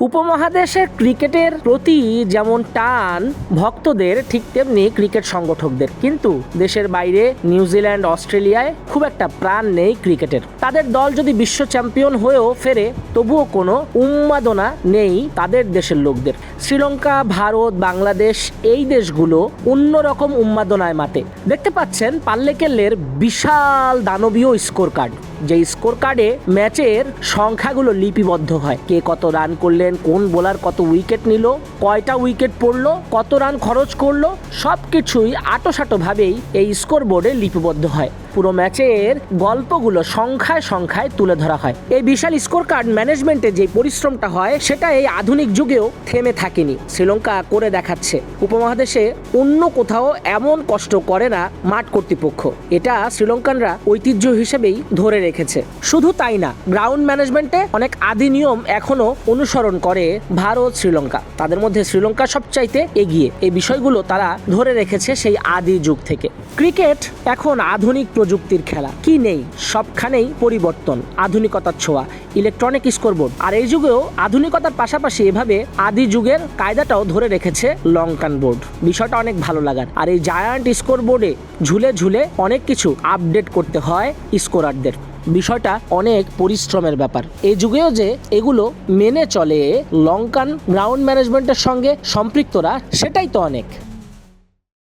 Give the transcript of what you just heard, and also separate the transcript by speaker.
Speaker 1: উপমহাদেশের ক্রিকেটের প্রতি যেমন টান, ভক্তদের ঠিক তেমনি ক্রিকেট সংগঠকদের। কিন্তু দেশের বাইরে নিউজিল্যান্ড অস্ট্রেলিয়ায় খুব একটা প্রাণ নেই ক্রিকেটের। তাদের দল যদি বিশ্ব চ্যাম্পিয়ন হয়েও ফেরে, তবুও কোনো উন্মাদনা নেই তাদের দেশের লোকদের। শ্রীলঙ্কা, ভারত, বাংলাদেশ এই দেশগুলো অন্যরকম উন্মাদনায় মাতে। দেখতে পাচ্ছেন পাল্লেকেল্লের বিশাল দানবীয় স্কোর কার্ড যে স্কোর কার্ডে ম্যাচের সংখ্যাগুলো লিপিবদ্ধ হয়। কে কত রান করলেন, কোন বোলার কত উইকেট নিল, কয়টা উইকেট পড়ল, কত রান খরচ করল সব কিছুই আটোসাটোভাবেই এই স্কোর বোর্ডে লিপিবদ্ধ হয়। পুরো ম্যাচের গল্পগুলো সংখ্যায় সংখ্যায় তুলে ধরা হয়। এই বিশাল স্কোর কার্ড ম্যানেজমেন্টে যে পরিশ্রমটা হয়, সেটা এই আধুনিক যুগেও থেমে থাকেনি। শ্রীলঙ্কা করে দেখাচ্ছে। উপমহাদেশে অন্য কোথাও এমন কষ্ট করে না মাঠ কর্তৃপক্ষ। এটা শ্রীলঙ্কানরা ঐতিহ্য হিসেবেই ধরে রেখেছে। শুধু তাই না, গ্রাউন্ড ম্যানেজমেন্টে অনেক আদি নিয়ম এখনও অনুসরণ করে ভারত শ্রীলঙ্কা। তাদের মধ্যে শ্রীলঙ্কা সবচাইতে এগিয়ে। এই বিষয়গুলো তারা ধরে রেখেছে সেই আদি যুগ থেকে। ক্রিকেট এখন আধুনিক প্রযুক্তির খেলা। কি নেই? সবখানেই পরিবর্তন, আধুনিকতার ছোঁয়া, ইলেকট্রনিক স্কোরবোর্ড। আর এই যুগেও আধুনিকতার পাশাপাশি এভাবে আদি যুগের কায়দাটাও ধরে রেখেছে লঙ্কান বোর্ড। বিষয়টা অনেক ভালো লাগার। আর এই জায়ান্ট স্কোর বোর্ডে ঝুলে ঝুলে অনেক কিছু আপডেট করতে হয় স্কোরারদের। বিষয়টা অনেক পরিশ্রমের ব্যাপার। এই যুগেও যে এগুলো মেনে চলে লঙ্কান গ্রাউন্ড ম্যানেজমেন্টের সঙ্গে সম্পৃক্তরা, সেটাই তো অনেক।